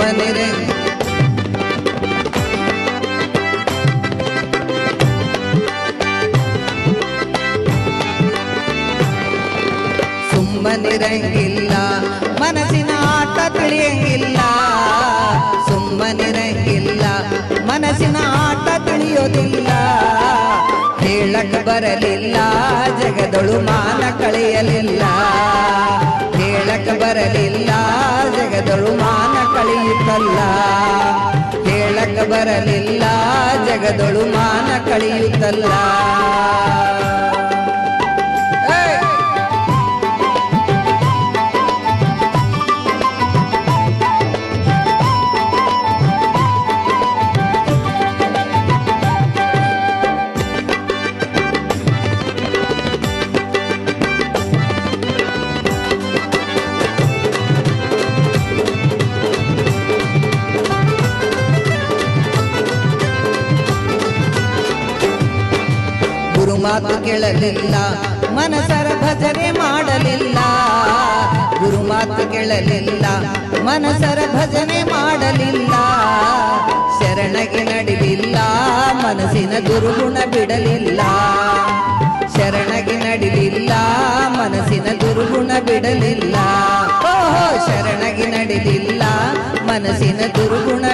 ಸುಮ್ಮನಿರೆ ಸುಮ್ಮನಿರಂಗಿಲ್ಲ ಮನಸ್ಸಿನ ಆಟ ತಿಳಿಯಂಗಿಲ್ಲ. ಸುಮ್ಮನಿರಂಗಿಲ್ಲ ಮನಸ್ಸಿನ ಆಟ ತಿಳಿಯೋದಿಲ್ಲ. ಹೇಳಕ್ ಬರಲಿಲ್ಲ ಜಗದೊಳು ಮಾನ ಬರಲಿಲ್ಲ ಜಗದಳು ಮಾನ ಕಳೆಯುತ್ತಲ್ಲ. ಹೇಳಕ್ ಬರಲಿಲ್ಲ ಜಗದಳು ಮಾನ ಕಳೆಯುತ್ತಲ್ಲ. ಗುರು ಮಾತು ಕೇಳಲಿಲ್ಲ, ಮನಸರ ಭಜನೆ ಮಾಡಲಿಲ್ಲ. ಗುರು ಮಾತು ಕೇಳಲಿಲ್ಲ, ಮನಸರ ಭಜನೆ ಮಾಡಲಿಲ್ಲ. ಶರಣಗೆ ನಡಿಲಿಲ್ಲ, ಮನಸ್ಸಿನ ದುರ್ಗುಣ ಬಿಡಲಿಲ್ಲ. ಶರಣಗೆ ನಡಿಲಿಲ್ಲ, ಮನಸ್ಸಿನ ದುರ್ಗುಣ ಬಿಡಲಿಲ್ಲ. ಓಹೋ, ಶರಣಗೆ ನಡಿಲಿಲ್ಲ, ಮನಸ್ಸಿನ ದುರ್ಗುಣ